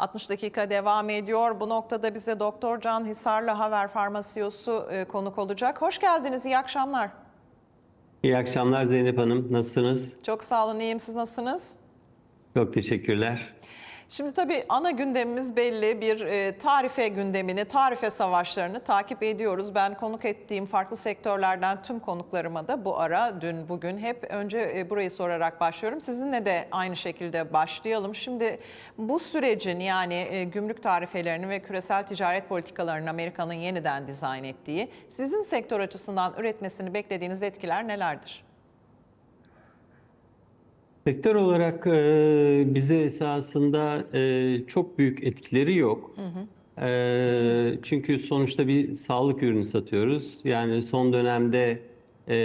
60 dakika devam ediyor. Bu noktada bize Doktor Can Hisarlı Haber Farmasiyosu e, konuk olacak. Hoş geldiniz, iyi akşamlar. İyi akşamlar Zeynep Hanım. Nasılsınız? Çok sağ olun, iyiyim. Siz nasılsınız? Çok teşekkürler. Şimdi tabii ana gündemimiz belli bir e, tarife gündemini, tarife savaşlarını takip ediyoruz. Ben konuk ettiğim farklı sektörlerden tüm konuklarıma da bu ara dün bugün hep önce e, burayı sorarak başlıyorum. Sizinle de aynı şekilde başlayalım. Şimdi bu sürecin yani e, gümrük tarifelerinin ve küresel ticaret politikalarının Amerika'nın yeniden dizayn ettiği sizin sektör açısından üretmesini beklediğiniz etkiler nelerdir? Sektör olarak e, bize esasında e, çok büyük etkileri yok. E, çünkü sonuçta bir sağlık ürünü satıyoruz. Yani son dönemde e,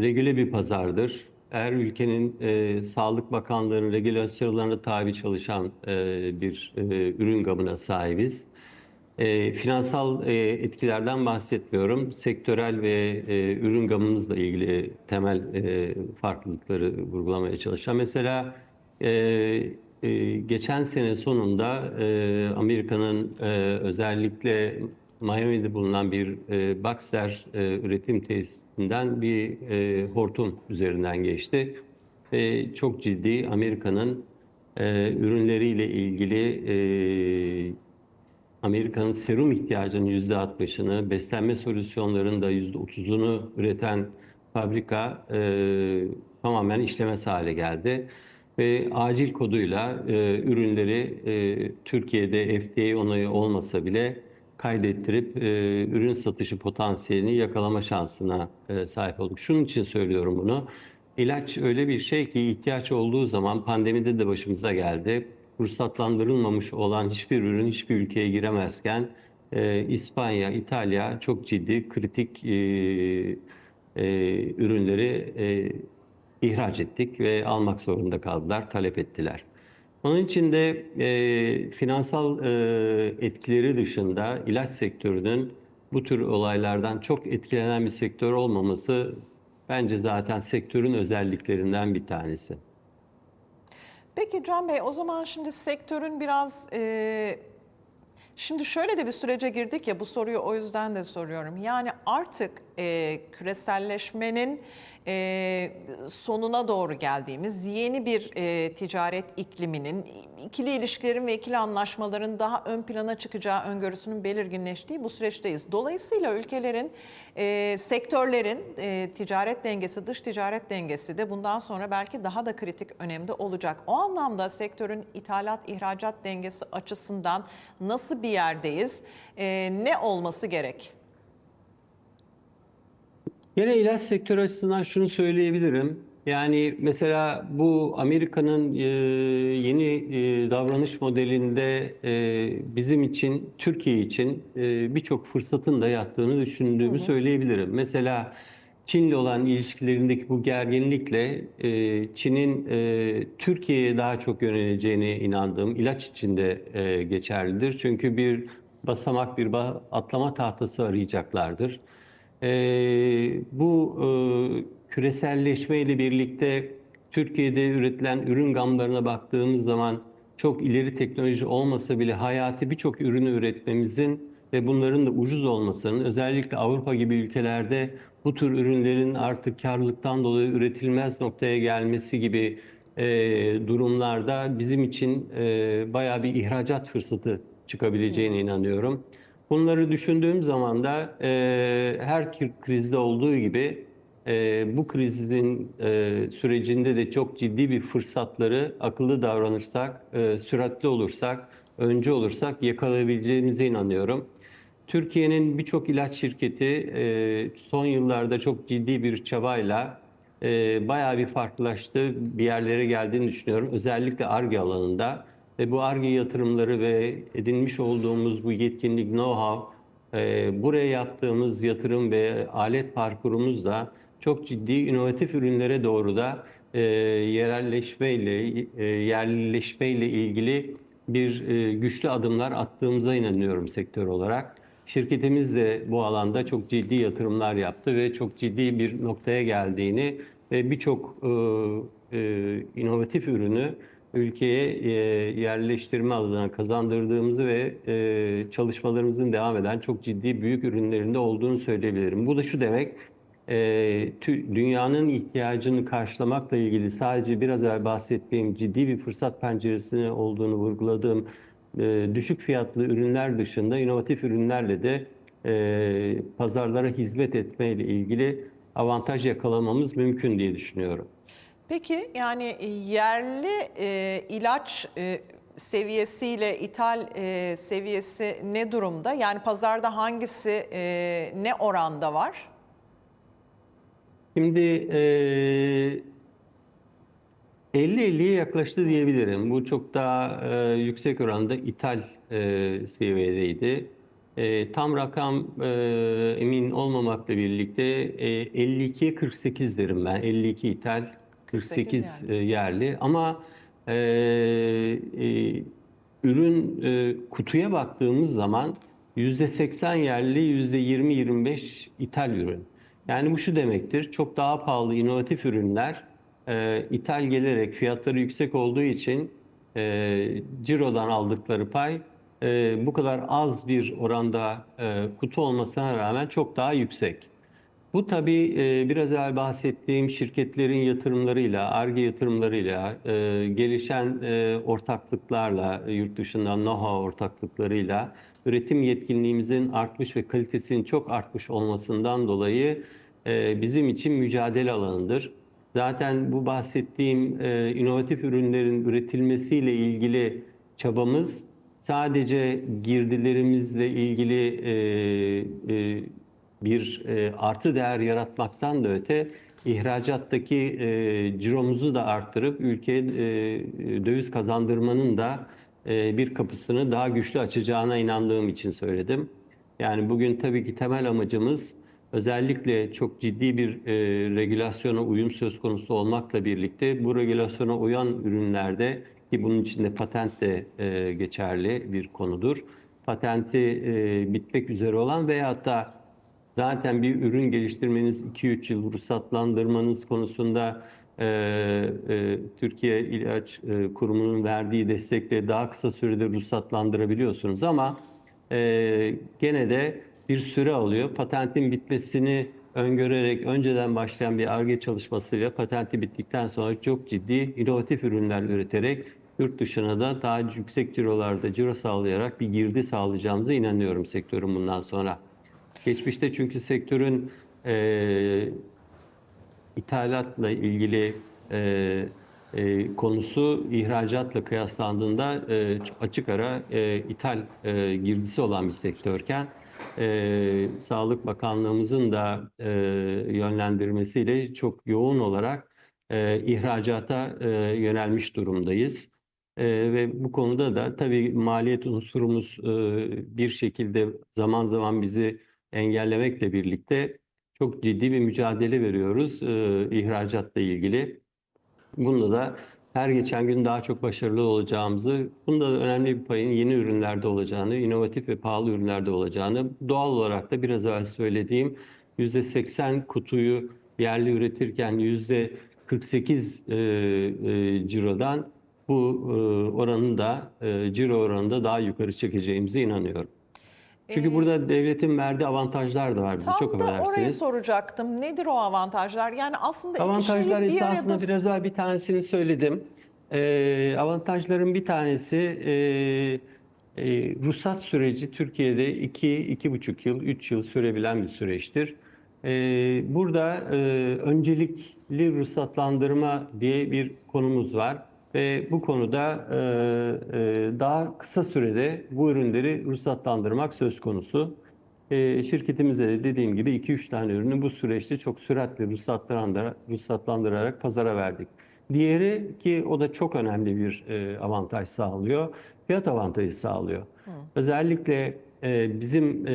regüle bir pazardır. Her ülkenin e, Sağlık Bakanlığı'nın regülasyonlarına tabi çalışan e, bir e, ürün gamına sahibiz. E, finansal e, etkilerden bahsetmiyorum. Sektörel ve e, ürün gamımızla ilgili temel e, farklılıkları vurgulamaya çalışacağım. Mesela e, e, geçen sene sonunda e, Amerika'nın e, özellikle Miami'de bulunan bir e, Baxter e, üretim tesisinden bir e, hortum üzerinden geçti. Ve çok ciddi Amerika'nın e, ürünleriyle ilgili e, Amerika'nın serum ihtiyacının %60'ını, beslenme solüsyonlarının da %30'unu üreten fabrika e, tamamen işlemez hale geldi. Ve acil koduyla e, ürünleri e, Türkiye'de FDA onayı olmasa bile kaydettirip e, ürün satışı potansiyelini yakalama şansına e, sahip olduk. Şunun için söylüyorum bunu. İlaç öyle bir şey ki ihtiyaç olduğu zaman pandemide de başımıza geldi ruhsatlandırılmamış olan hiçbir ürün hiçbir ülkeye giremezken e, İspanya, İtalya çok ciddi kritik e, e, ürünleri e, ihraç ettik ve almak zorunda kaldılar, talep ettiler. Onun için de e, finansal e, etkileri dışında ilaç sektörünün bu tür olaylardan çok etkilenen bir sektör olmaması bence zaten sektörün özelliklerinden bir tanesi. Peki Can Bey o zaman şimdi sektörün biraz e, şimdi şöyle de bir sürece girdik ya bu soruyu o yüzden de soruyorum. Yani artık e, küreselleşmenin e, sonuna doğru geldiğimiz yeni bir e, ticaret ikliminin, ikili ilişkilerin ve ikili anlaşmaların daha ön plana çıkacağı öngörüsünün belirginleştiği bu süreçteyiz. Dolayısıyla ülkelerin, e, sektörlerin e, ticaret dengesi, dış ticaret dengesi de bundan sonra belki daha da kritik önemde olacak. O anlamda sektörün ithalat, ihracat dengesi açısından nasıl bir yerdeyiz, e, ne olması gerek? Yine ilaç sektörü açısından şunu söyleyebilirim. Yani mesela bu Amerika'nın e, yeni e, davranış modelinde e, bizim için, Türkiye için e, birçok fırsatın da yattığını düşündüğümü söyleyebilirim. Mesela Çin'le olan ilişkilerindeki bu gerginlikle e, Çin'in e, Türkiye'ye daha çok yöneleceğine inandığım ilaç için de e, geçerlidir. Çünkü bir basamak, bir atlama tahtası arayacaklardır. Ee, bu e, küreselleşme ile birlikte Türkiye'de üretilen ürün gamlarına baktığımız zaman çok ileri teknoloji olmasa bile hayati birçok ürünü üretmemizin ve bunların da ucuz olmasının özellikle Avrupa gibi ülkelerde bu tür ürünlerin artık karlılıktan dolayı üretilmez noktaya gelmesi gibi e, durumlarda bizim için e, bayağı bir ihracat fırsatı çıkabileceğine inanıyorum. Bunları düşündüğüm zaman da e, her krizde olduğu gibi e, bu krizin e, sürecinde de çok ciddi bir fırsatları akıllı davranırsak, e, süratli olursak, önce olursak yakalayabileceğimize inanıyorum. Türkiye'nin birçok ilaç şirketi e, son yıllarda çok ciddi bir çabayla e, bayağı bir farklılaştı, bir yerlere geldiğini düşünüyorum. Özellikle ARGE alanında. Ve bu ARGE yatırımları ve edinmiş olduğumuz bu yetkinlik, know-how, e, buraya yaptığımız yatırım ve alet parkurumuz da çok ciddi inovatif ürünlere doğru da e, yerelleşmeyle, e, yerleşmeyle ilgili bir e, güçlü adımlar attığımıza inanıyorum sektör olarak. Şirketimiz de bu alanda çok ciddi yatırımlar yaptı ve çok ciddi bir noktaya geldiğini ve birçok e, e, inovatif ürünü ülkeye e, yerleştirme adına kazandırdığımızı ve e, çalışmalarımızın devam eden çok ciddi büyük ürünlerinde olduğunu söyleyebilirim. Bu da şu demek, e, tü- dünyanın ihtiyacını karşılamakla ilgili sadece biraz evvel bahsettiğim ciddi bir fırsat penceresine olduğunu vurguladığım e, düşük fiyatlı ürünler dışında inovatif ürünlerle de e, pazarlara hizmet etmeyle ilgili avantaj yakalamamız mümkün diye düşünüyorum. Peki yani e, yerli e, ilaç e, seviyesiyle ithal e, seviyesi ne durumda? Yani pazarda hangisi e, ne oranda var? Şimdi eee 50-50'ye yaklaştı diyebilirim. Bu çok daha eee, yüksek oranda ithal eee, seviyedeydi. Eee, tam rakam eee, emin olmamakla birlikte eee 52'ye 48 derim ben. 52 ithal, 48 yerli. eee, yerli. Ama eee, eee, ürün eee, kutuya baktığımız zaman %80 yerli, %20-25 ithal ürün. Yani bu şu demektir, çok daha pahalı inovatif ürünler e, ithal gelerek fiyatları yüksek olduğu için e, cirodan aldıkları pay e, bu kadar az bir oranda e, kutu olmasına rağmen çok daha yüksek. Bu tabii e, biraz evvel bahsettiğim şirketlerin yatırımlarıyla, ARGE yatırımlarıyla, e, gelişen e, ortaklıklarla, yurt dışından know-how ortaklıklarıyla, üretim yetkinliğimizin artmış ve kalitesinin çok artmış olmasından dolayı bizim için mücadele alanıdır. Zaten bu bahsettiğim e, inovatif ürünlerin üretilmesiyle ilgili çabamız sadece girdilerimizle ilgili e, bir e, artı değer yaratmaktan da öte ihracattaki e, ciromuzu da arttırıp ülkeye e, döviz kazandırmanın da e, bir kapısını daha güçlü açacağına inandığım için söyledim. Yani bugün tabii ki temel amacımız özellikle çok ciddi bir e, regülasyona uyum söz konusu olmakla birlikte bu regülasyona uyan ürünlerde ki bunun içinde patent de e, geçerli bir konudur. Patenti e, bitmek üzere olan veyahut da zaten bir ürün geliştirmeniz 2-3 yıl ruhsatlandırmanız konusunda e, e, Türkiye İlaç e, Kurumu'nun verdiği destekle daha kısa sürede ruhsatlandırabiliyorsunuz ama e, gene de bir süre alıyor. Patentin bitmesini öngörerek önceden başlayan bir ARGE çalışmasıyla patenti bittikten sonra çok ciddi inovatif ürünler üreterek yurt dışına da daha yüksek cirolarda ciro sağlayarak bir girdi sağlayacağımıza inanıyorum sektörün bundan sonra. Geçmişte çünkü sektörün e, ithalatla ilgili e, e, konusu ihracatla kıyaslandığında e, açık ara e, ithal e, girdisi olan bir sektörken e, Sağlık Bakanlığımızın da e, yönlendirmesiyle çok yoğun olarak e, ihracata e, yönelmiş durumdayız. E, ve bu konuda da tabii maliyet unsurumuz e, bir şekilde zaman zaman bizi engellemekle birlikte çok ciddi bir mücadele veriyoruz e, ihracatla ilgili. Bunda da her geçen gün daha çok başarılı olacağımızı, bunda da önemli bir payın yeni ürünlerde olacağını, inovatif ve pahalı ürünlerde olacağını, doğal olarak da biraz evvel söylediğim %80 kutuyu yerli üretirken %48 e, e, cirodan bu e, oranın da e, ciro oranında daha yukarı çekeceğimize inanıyorum. Çünkü Ee, burada devletin verdiği avantajlar da var bize Tam çok da orayı soracaktım. Nedir o avantajlar? Yani aslında iki Avantajlar şeyi bir arada... biraz daha bir tanesini söyledim. Ee, avantajların bir tanesi e, e, ruhsat süreci Türkiye'de 2 iki, buçuk yıl, 3 yıl sürebilen bir süreçtir. Ee, burada e, öncelikli ruhsatlandırma diye bir konumuz var ve bu konuda e, e, daha kısa sürede bu ürünleri ruhsatlandırmak söz konusu. E, şirketimize de dediğim gibi 2-3 tane ürünü bu süreçte çok süratli ruhsatlandırarak, ruhsatlandırarak pazara verdik. Diğeri ki o da çok önemli bir e, avantaj sağlıyor, fiyat avantajı sağlıyor. Özellikle e, bizim e,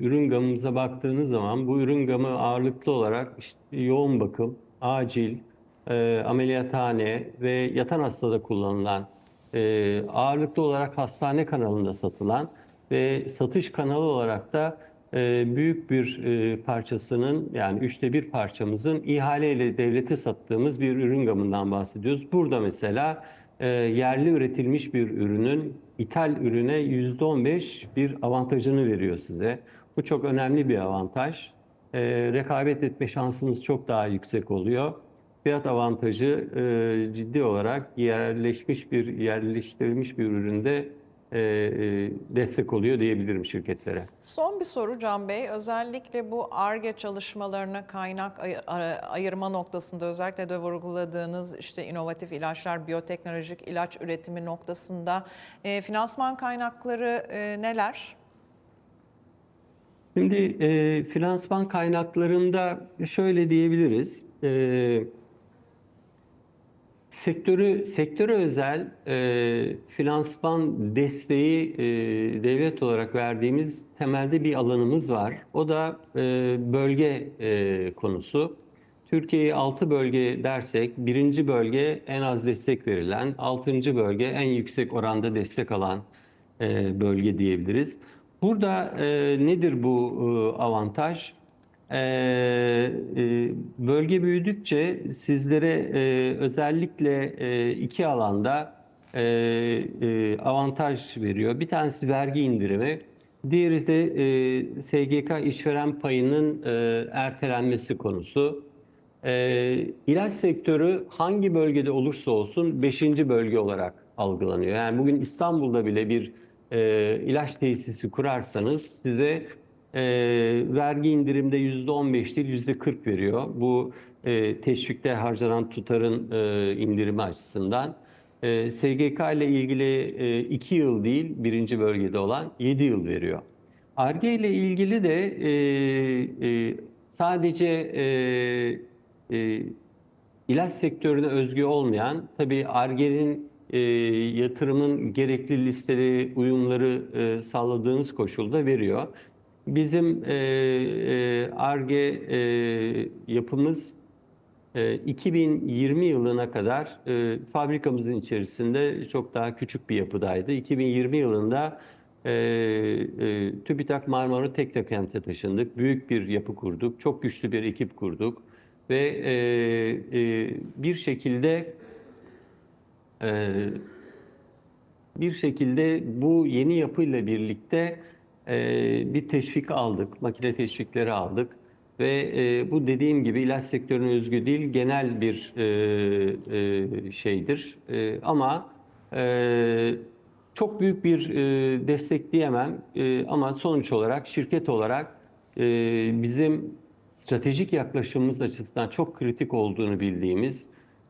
ürün gamımıza baktığınız zaman bu ürün gamı ağırlıklı olarak işte yoğun bakım, acil, e, ameliyathane ve yatan hastada kullanılan e, ağırlıklı olarak hastane kanalında satılan ve satış kanalı olarak da e, büyük bir e, parçasının yani üçte bir parçamızın ihaleyle devlete sattığımız bir ürün gamından bahsediyoruz. Burada mesela e, yerli üretilmiş bir ürünün ithal ürüne %15 bir avantajını veriyor size. Bu çok önemli bir avantaj. E, rekabet etme şansınız çok daha yüksek oluyor. Fiyat avantajı e, ciddi olarak yerleşmiş bir yerleştirilmiş bir üründe e, e, destek oluyor diyebilirim şirketlere. Son bir soru Can Bey. Özellikle bu ARGE çalışmalarına kaynak ay- ay- ayırma noktasında özellikle de vurguladığınız işte inovatif ilaçlar, biyoteknolojik ilaç üretimi noktasında e, finansman kaynakları e, neler? Şimdi e, finansman kaynaklarında şöyle diyebiliriz. E, sektörü sektöre özel e, finansman desteği e, devlet olarak verdiğimiz temelde bir alanımız var. O da e, bölge e, konusu. Türkiye'yi 6 bölge dersek, birinci bölge en az destek verilen, altıncı bölge en yüksek oranda destek alan e, bölge diyebiliriz. Burada e, nedir bu e, avantaj? E, e, bölge büyüdükçe sizlere e, özellikle e, iki alanda e, e, avantaj veriyor. Bir tanesi vergi indirimi, diğeri de e, SGK işveren payının e, ertelenmesi konusu. E, ilaç sektörü hangi bölgede olursa olsun 5. bölge olarak algılanıyor. Yani bugün İstanbul'da bile bir e, ilaç tesisi kurarsanız size e, vergi indirimde %15 değil %40 veriyor. Bu e, teşvikte harcanan tutarın e, indirimi açısından. E, SGK ile ilgili 2 yıl değil birinci bölgede olan 7 yıl veriyor. ARGE ile ilgili de e, e, sadece e, e, ilaç sektörüne özgü olmayan, tabii ARGE'nin e, yatırımın gerekli listeleri, uyumları e, sağladığınız koşulda veriyor. Bizim e, e, ARGE e, yapımız e, 2020 yılına kadar e, fabrikamızın içerisinde çok daha küçük bir yapıdaydı. 2020 yılında e, e, TÜBİTAK Marmara Teknokent'e taşındık. Büyük bir yapı kurduk. Çok güçlü bir ekip kurduk. Ve e, e, bir şekilde e, bir şekilde bu yeni yapıyla birlikte e, bir teşvik aldık, makine teşvikleri aldık ve e, bu dediğim gibi ilaç sektörüne özgü değil, genel bir e, e, şeydir. E, ama e, çok büyük bir e, destek diyemem E, ama sonuç olarak şirket olarak e, bizim stratejik yaklaşımımız açısından çok kritik olduğunu bildiğimiz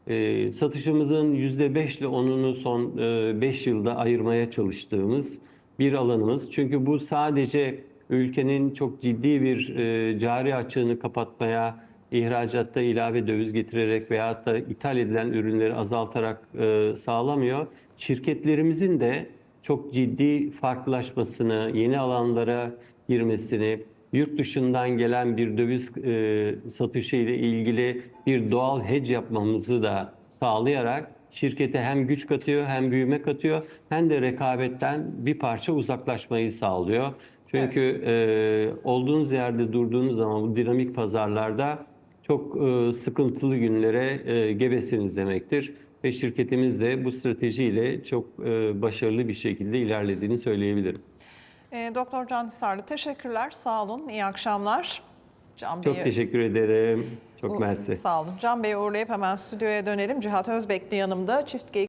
e, satışımızın %5 ile 10'unu son 5 yılda ayırmaya çalıştığımız bir alanımız. Çünkü bu sadece ülkenin çok ciddi bir e, cari açığını kapatmaya, ihracatta ilave döviz getirerek veyahut da ithal edilen ürünleri azaltarak e, sağlamıyor. Şirketlerimizin de çok ciddi farklılaşmasını, yeni alanlara girmesini, yurt dışından gelen bir döviz e, satışı ile ilgili bir doğal hedge yapmamızı da sağlayarak şirkete hem güç katıyor hem büyüme katıyor hem de rekabetten bir parça uzaklaşmayı sağlıyor. Çünkü e, olduğunuz yerde durduğunuz zaman bu dinamik pazarlarda çok e, sıkıntılı günlere e, gebesiniz demektir. Ve şirketimiz de bu stratejiyle çok e, başarılı bir şekilde ilerlediğini söyleyebilirim. E, Doktor Can Hisarlı teşekkürler. Sağ olun. İyi akşamlar. Can Çok Bey'i- teşekkür ederim. Çok U- mersi. Sağ olun. Can Bey'i uğurlayıp hemen stüdyoya dönelim. Cihat Özbekli yanımda. Çift